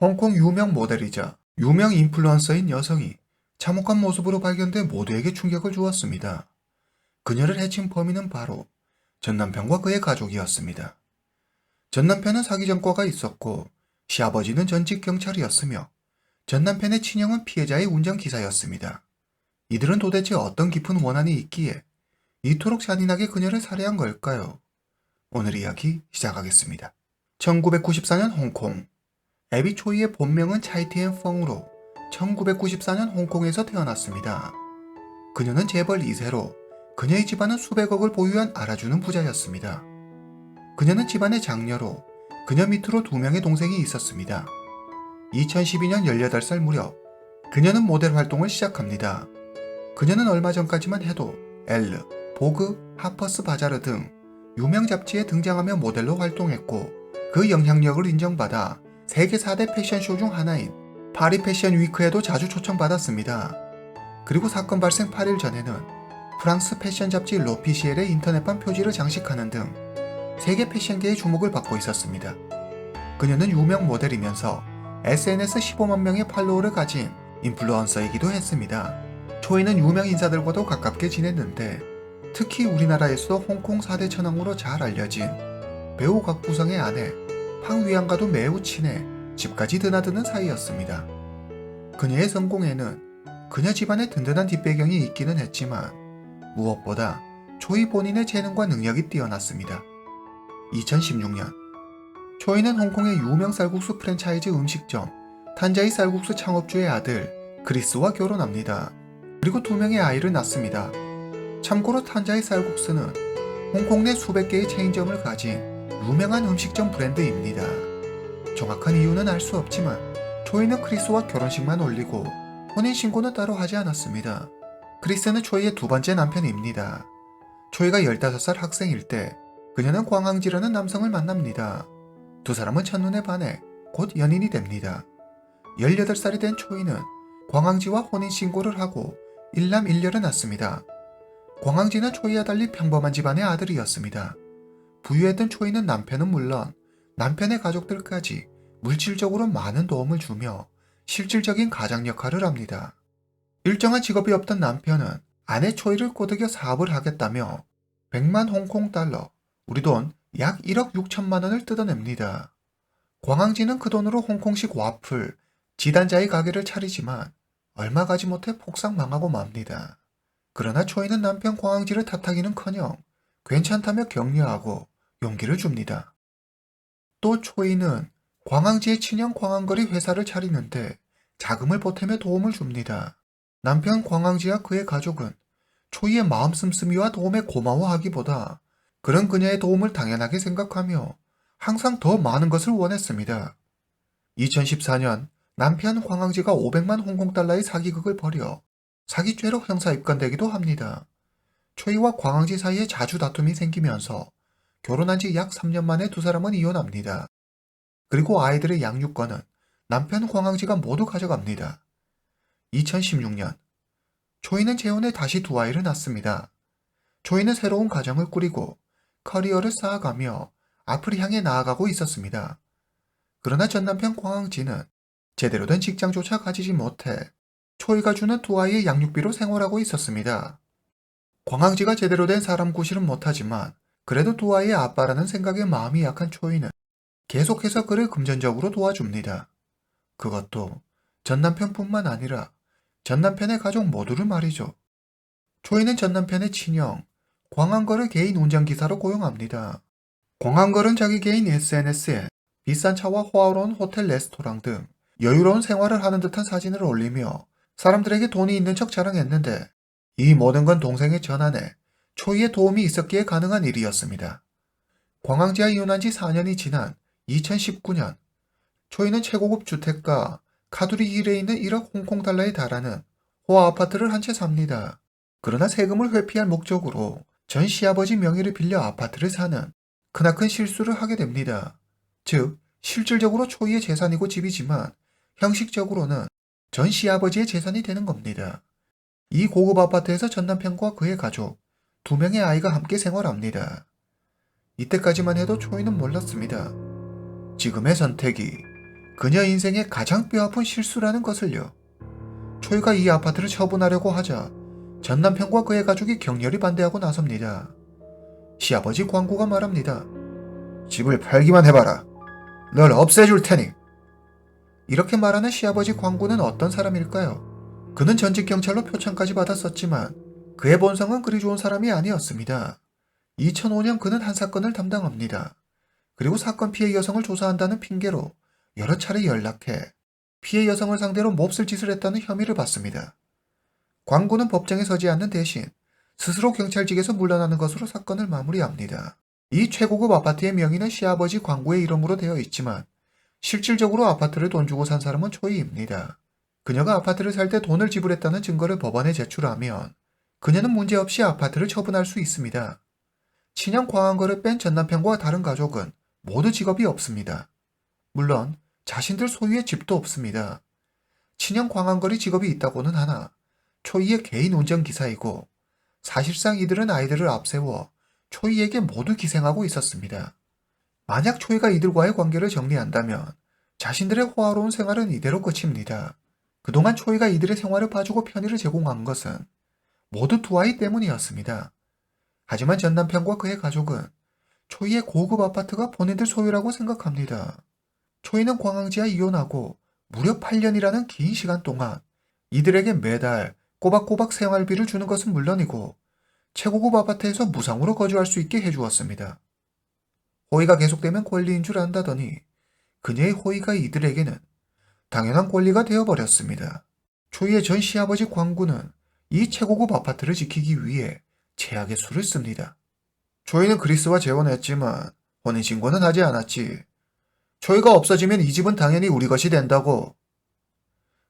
홍콩 유명 모델이자 유명 인플루언서인 여성이 참혹한 모습으로 발견돼 모두에게 충격을 주었습니다. 그녀를 해친 범인은 바로 전 남편과 그의 가족이었습니다. 전 남편은 사기 전과가 있었고 시아버지는 전직 경찰이었으며 전 남편의 친형은 피해자의 운전기사였습니다. 이들은 도대체 어떤 깊은 원한이 있기에 이토록 잔인하게 그녀를 살해한 걸까요? 오늘 이야기 시작하겠습니다. 1994년 홍콩 에비 초이의 본명은 차이티엔 펑으로 1994년 홍콩에서 태어났습니다. 그녀는 재벌 2세로 그녀의 집안은 수백억을 보유한 알아주는 부자였습니다. 그녀는 집안의 장녀로 그녀 밑으로 두 명의 동생이 있었습니다. 2012년 18살 무렵 그녀는 모델 활동을 시작합니다. 그녀는 얼마 전까지만 해도 엘르, 보그, 하퍼스 바자르 등 유명 잡지에 등장하며 모델로 활동했고 그 영향력을 인정받아 세계 4대 패션쇼 중 하나인 파리 패션 위크에도 자주 초청받았습니다. 그리고 사건 발생 8일 전에는 프랑스 패션 잡지 로피시엘의 인터넷판 표지를 장식하는 등 세계 패션계의 주목을 받고 있었습니다. 그녀는 유명 모델이면서 SNS 15만 명의 팔로워를 가진 인플루언서이기도 했습니다. 초이는 유명 인사들과도 가깝게 지냈는데 특히 우리나라에서도 홍콩 4대 천왕으로 잘 알려진 배우 곽부성의 아내 팡위안과도 매우 친해 집까지 드나드는 사이였습니다. 그녀의 성공에는 그녀 집안의 든든한 뒷배경이 있기는 했지만 무엇보다 초이 본인의 재능과 능력이 뛰어났습니다. 2016년 초이는 홍콩의 유명 쌀국수 프랜차이즈 음식점 탄자이 쌀국수 창업주의 아들 크리스와 결혼합니다. 그리고 두 명의 아이를 낳습니다. 참고로 탄자이 쌀국수는 홍콩 내 수백 개의 체인점을 가진 유명한 음식점 브랜드입니다. 정확한 이유는 알 수 없지만 초이는 크리스와 결혼식만 올리고 혼인신고는 따로 하지 않았습니다. 크리스는 초이의 두 번째 남편입니다. 초이가 15살 학생일 때 그녀는 광항지라는 남성을 만납니다. 두 사람은 첫눈에 반해 곧 연인이 됩니다. 18살이 된 초이는 광항지와 혼인신고를 하고 일남 일녀를 낳습니다. 광항지는 초이와 달리 평범한 집안의 아들이었습니다. 부유했던 초이는 남편은 물론 남편의 가족들까지 물질적으로 많은 도움을 주며 실질적인 가장 역할을 합니다. 일정한 직업이 없던 남편은 아내 초이를 꼬드겨 사업을 하겠다며 100만 홍콩 달러, 우리 돈 약 1억 6천만 원을 뜯어냅니다. 광항지는 그 돈으로 홍콩식 와플, 지단자의 가게를 차리지만 얼마 가지 못해 폭삭 망하고 맙니다. 그러나 초이는 남편 광항지를 탓하기는커녕 괜찮다며 격려하고 용기를 줍니다. 또 초이는 광항지의 친형 광항거리 회사를 차리는데 자금을 보태며 도움을 줍니다. 남편 광항지와 그의 가족은 초이의 마음 씀씀이와 도움에 고마워하기보다 그런 그녀의 도움을 당연하게 생각하며 항상 더 많은 것을 원했습니다. 2014년 남편 광항지가 500만 홍콩 달러의 사기극을 벌여 사기죄로 형사 입건되기도 합니다. 초이와 광항지 사이에 자주 다툼이 생기면서 결혼한 지 약 3년 만에 두 사람은 이혼합니다. 그리고 아이들의 양육권은 남편 광항지가 모두 가져갑니다. 2016년 초이는 재혼해 다시 두 아이를 낳습니다. 초이는 새로운 가정을 꾸리고 커리어를 쌓아가며 앞을 향해 나아가고 있었습니다. 그러나 전 남편 광항지는 제대로 된 직장조차 가지지 못해 초이가 주는 두 아이의 양육비로 생활하고 있었습니다. 광항지가 제대로 된 사람 구실은 못하지만 그래도 두 아이의 아빠라는 생각에 마음이 약한 초이는 계속해서 그를 금전적으로 도와줍니다. 그것도 전 남편뿐만 아니라 전 남편의 가족 모두를 말이죠. 초이는 전 남편의 친형 광항걸을 개인 운전기사로 고용합니다. 광항걸은 자기 개인 SNS에 비싼 차와 호화로운 호텔 레스토랑 등 여유로운 생활을 하는 듯한 사진을 올리며 사람들에게 돈이 있는 척 자랑했는데 이 모든 건 동생의 전환에 초이의 도움이 있었기에 가능한 일이었습니다. 광항지와 이혼한 지 4년이 지난 2019년 초이는 최고급 주택가 카두리 힐에 있는 1억 홍콩 달러에 달하는 호화 아파트를 한 채 삽니다. 그러나 세금을 회피할 목적으로 전 시아버지 명의를 빌려 아파트를 사는 크나큰 실수를 하게 됩니다. 즉, 실질적으로 초이의 재산이고 집이지만 형식적으로는 전 시아버지의 재산이 되는 겁니다. 이 고급 아파트에서 전 남편과 그의 가족, 두 명의 아이가 함께 생활합니다. 이때까지만 해도 초이는 몰랐습니다. 지금의 선택이 그녀 인생의 가장 뼈아픈 실수라는 것을요. 초이가 이 아파트를 처분하려고 하자 전 남편과 그의 가족이 격렬히 반대하고 나섭니다. 시아버지 광구가 말합니다. 집을 팔기만 해봐라. 널 없애줄 테니. 이렇게 말하는 시아버지 광구는 어떤 사람일까요? 그는 전직 경찰로 표창까지 받았었지만 그의 본성은 그리 좋은 사람이 아니었습니다. 2005년 그는 한 사건을 담당합니다. 그리고 사건 피해 여성을 조사한다는 핑계로 여러 차례 연락해 피해 여성을 상대로 몹쓸 짓을 했다는 혐의를 받습니다. 광구는 법정에 서지 않는 대신 스스로 경찰직에서 물러나는 것으로 사건을 마무리합니다. 이 최고급 아파트의 명의는 시아버지 광구의 이름으로 되어 있지만 실질적으로 아파트를 돈 주고 산 사람은 초이입니다. 그녀가 아파트를 살 때 돈을 지불했다는 증거를 법원에 제출하면 그녀는 문제없이 아파트를 처분할 수 있습니다. 친형 광한거를 뺀 전남편과 다른 가족은 모두 직업이 없습니다. 물론 자신들 소유의 집도 없습니다. 친형 광한거리 직업이 있다고는 하나 초이의 개인 운전기사이고 사실상 이들은 아이들을 앞세워 초이에게 모두 기생하고 있었습니다. 만약 초이가 이들과의 관계를 정리한다면 자신들의 호화로운 생활은 이대로 끝입니다. 그동안 초이가 이들의 생활을 봐주고 편의를 제공한 것은 모두 두 아이 때문이었습니다. 하지만 전 남편과 그의 가족은 초이의 고급 아파트가 본인들 소유라고 생각합니다. 초이는 광항지와 이혼하고 무려 8년이라는 긴 시간 동안 이들에게 매달 꼬박꼬박 생활비를 주는 것은 물론이고 최고급 아파트에서 무상으로 거주할 수 있게 해주었습니다. 호의가 계속되면 권리인 줄 안다더니 그녀의 호의가 이들에게는 당연한 권리가 되어버렸습니다. 초이의 전 시아버지 광구는 이 최고급 아파트를 지키기 위해 최악의 수를 씁니다. 초이는 그리스와 재혼했지만 혼인신고는 하지 않았지. 초이가 없어지면 이 집은 당연히 우리 것이 된다고.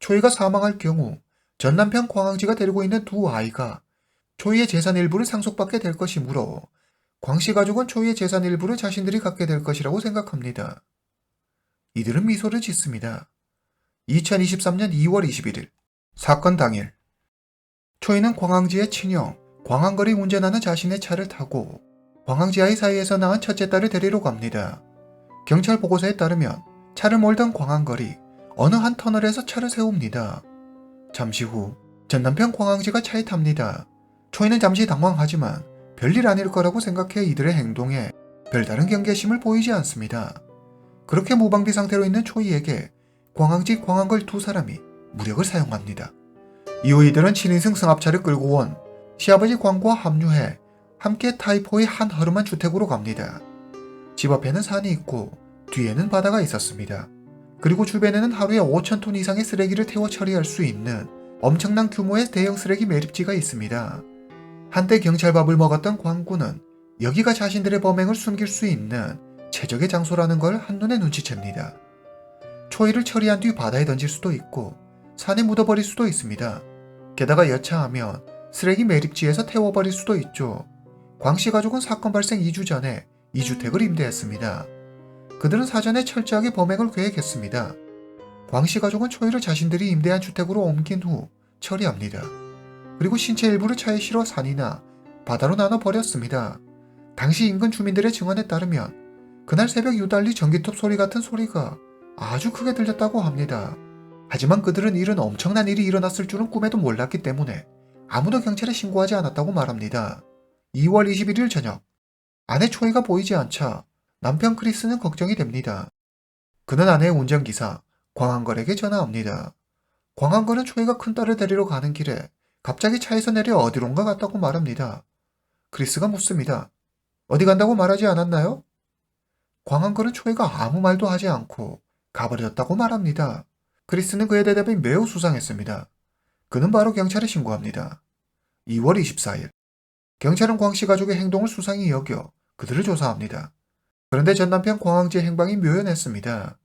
초이가 사망할 경우 전 남편 광항지가 데리고 있는 두 아이가 초이의 재산 일부를 상속받게 될 것이므로 광씨 가족은 초이의 재산 일부를 자신들이 갖게 될 것이라고 생각합니다. 이들은 미소를 짓습니다. 2023년 2월 21일 사건 당일 초이는 광항지의 친형 광항거리 운전하는 자신의 차를 타고 광항지하의 사이에서 낳은 첫째 딸을 데리러 갑니다. 경찰 보고서에 따르면 차를 몰던 광항거리 어느 한 터널에서 차를 세웁니다. 잠시 후 전 남편 광항지가 차에 탑니다. 초이는 잠시 당황하지만 별일 아닐 거라고 생각해 이들의 행동에 별다른 경계심을 보이지 않습니다. 그렇게 무방비 상태로 있는 초이에게 광항지 광항걸 두 사람이 무력을 사용합니다. 이후 이들은 7인승 승합차를 끌고 온 시아버지 광과 합류해 함께 타이포의 한 허름한 주택으로 갑니다. 집 앞에는 산이 있고 뒤에는 바다가 있었습니다. 그리고 주변에는 하루에 5천 톤 이상의 쓰레기를 태워 처리할 수 있는 엄청난 규모의 대형 쓰레기 매립지가 있습니다. 한때 경찰밥을 먹었던 광구는 여기가 자신들의 범행을 숨길 수 있는 최적의 장소라는 걸 한눈에 눈치챕니다. 초이를 처리한 뒤 바다에 던질 수도 있고 산에 묻어버릴 수도 있습니다. 게다가 여차하면 쓰레기 매립지에서 태워버릴 수도 있죠. 광씨 가족은 사건 발생 2주 전에 이 주택을 임대했습니다. 그들은 사전에 철저하게 범행을 계획했습니다. 광씨 가족은 초이를 자신들이 임대한 주택으로 옮긴 후 처리합니다. 그리고 신체 일부를 차에 실어 산이나 바다로 나눠 버렸습니다. 당시 인근 주민들의 증언에 따르면 그날 새벽 유달리 전기톱 소리 같은 소리가 아주 크게 들렸다고 합니다. 하지만 그들은 이런 엄청난 일이 일어났을 줄은 꿈에도 몰랐기 때문에 아무도 경찰에 신고하지 않았다고 말합니다. 2월 21일 저녁, 아내 초이가 보이지 않자 남편 크리스는 걱정이 됩니다. 그는 아내의 운전기사 광한걸에게 전화합니다. 광한걸은 초이가 큰 딸을 데리러 가는 길에 갑자기 차에서 내려 어디론가 갔다고 말합니다. 크리스가 묻습니다. 어디 간다고 말하지 않았나요? 광한걸은 초이가 아무 말도 하지 않고 가버렸다고 말합니다. 크리스는 그의 대답이 매우 수상했습니다. 그는 바로 경찰에 신고합니다. 2월 24일 경찰은 광씨 가족의 행동을 수상히 여겨 그들을 조사합니다. 그런데 전 남편 광항지의 행방이 묘연했습니다.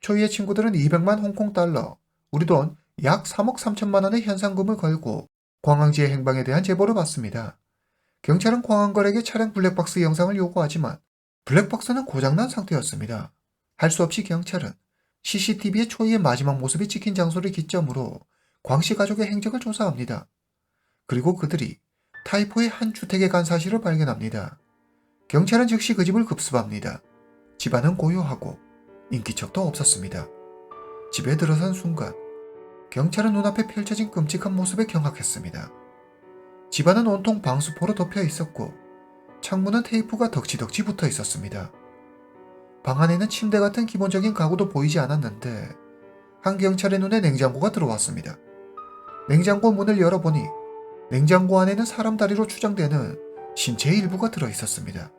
초이의 친구들은 200만 홍콩 달러, 우리 돈 약 3억 3천만 원의 현상금을 걸고 광항지의 행방에 대한 제보를 받습니다. 경찰은 광항걸에게 차량 블랙박스 영상을 요구하지만 블랙박스는 고장난 상태였습니다. 할 수 없이 경찰은 CCTV에 초이의 마지막 모습이 찍힌 장소를 기점으로 광씨 가족의 행적을 조사합니다. 그리고 그들이 타이포의 한 주택에 간 사실을 발견합니다. 경찰은 즉시 그 집을 급습합니다. 집안은 고요하고 인기척도 없었습니다. 집에 들어선 순간 경찰은 눈앞에 펼쳐진 끔찍한 모습에 경악했습니다. 집안은 온통 방수포로 덮여 있었고 창문은 테이프가 덕지덕지 붙어 있었습니다. 방 안에는 침대 같은 기본적인 가구도 보이지 않았는데 한 경찰의 눈에 냉장고가 들어왔습니다. 냉장고 문을 열어보니 냉장고 안에는 사람 다리로 추정되는 신체의 일부가 들어 있었습니다.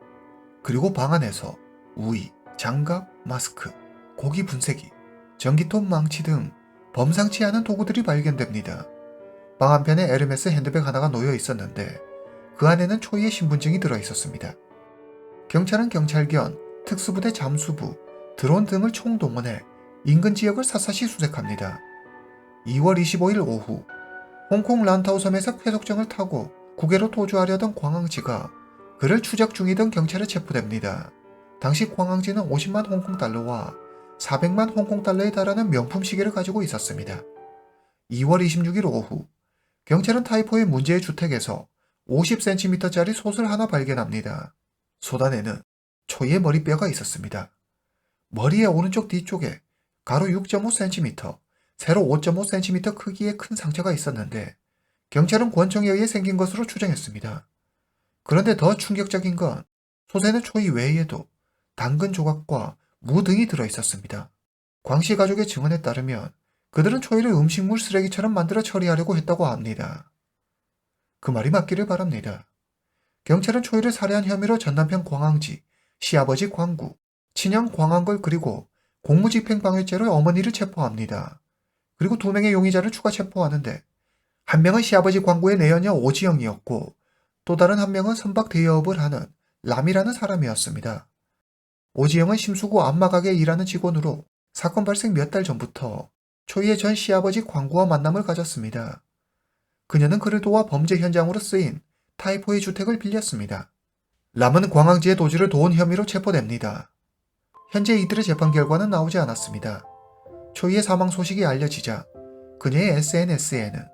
그리고 방 안에서 우이, 장갑, 마스크, 고기 분쇄기, 전기톱 망치 등 범상치 않은 도구들이 발견됩니다. 방 한편에 에르메스 핸드백 하나가 놓여 있었는데 그 안에는 초이의 신분증이 들어 있었습니다. 경찰은 경찰견, 특수부대 잠수부, 드론 등을 총동원해 인근 지역을 샅샅이 수색합니다. 2월 25일 오후 홍콩 란타오 섬에서 쾌속정을 타고 국외로 도주하려던 광항지가 그를 추적 중이던 경찰에 체포됩니다. 당시 광항지는 50만 홍콩 달러와 400만 홍콩 달러에 달하는 명품 시계를 가지고 있었습니다. 2월 26일 오후 경찰은 타이포의 문제의 주택에서 50cm짜리 솥을 하나 발견합니다. 솥 안에는 초이의 머리뼈가 있었습니다. 머리의 오른쪽 뒤쪽에 가로 6.5cm, 세로 5.5cm 크기의 큰 상처가 있었는데 경찰은 권총에 의해 생긴 것으로 추정했습니다. 그런데 더 충격적인 건 솥에는 초이 외에도 당근 조각과 무 등이 들어 있었습니다. 광씨 가족의 증언에 따르면 그들은 초이를 음식물 쓰레기처럼 만들어 처리하려고 했다고 합니다. 그 말이 맞기를 바랍니다. 경찰은 초이를 살해한 혐의로 전남편 광항지, 시아버지 광구, 친형 광항걸 그리고 공무집행방해죄로 어머니를 체포합니다. 그리고 두 명의 용의자를 추가 체포하는데 한 명은 시아버지 광구의 내연녀 오지영이었고 또 다른 한 명은 선박 대여업을 하는 람이라는 사람이었습니다. 오지영은 심수구 안마가게 일하는 직원으로 사건 발생 몇 달 전부터 초이의 전 시아버지 광구와 만남을 가졌습니다. 그녀는 그를 도와 범죄 현장으로 쓰인 타이포의 주택을 빌렸습니다. 람은 광항지의 도주를 도운 혐의로 체포됩니다. 현재 이들의 재판 결과는 나오지 않았습니다. 초이의 사망 소식이 알려지자 그녀의 SNS에는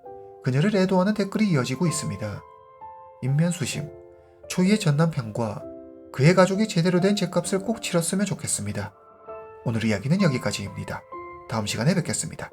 그녀를 애도하는 댓글이 이어지고 있습니다. 인면수심, 초이의 전남편과 그의 가족이 제대로 된 죄값을 꼭 치렀으면 좋겠습니다. 오늘 이야기는 여기까지입니다. 다음 시간에 뵙겠습니다.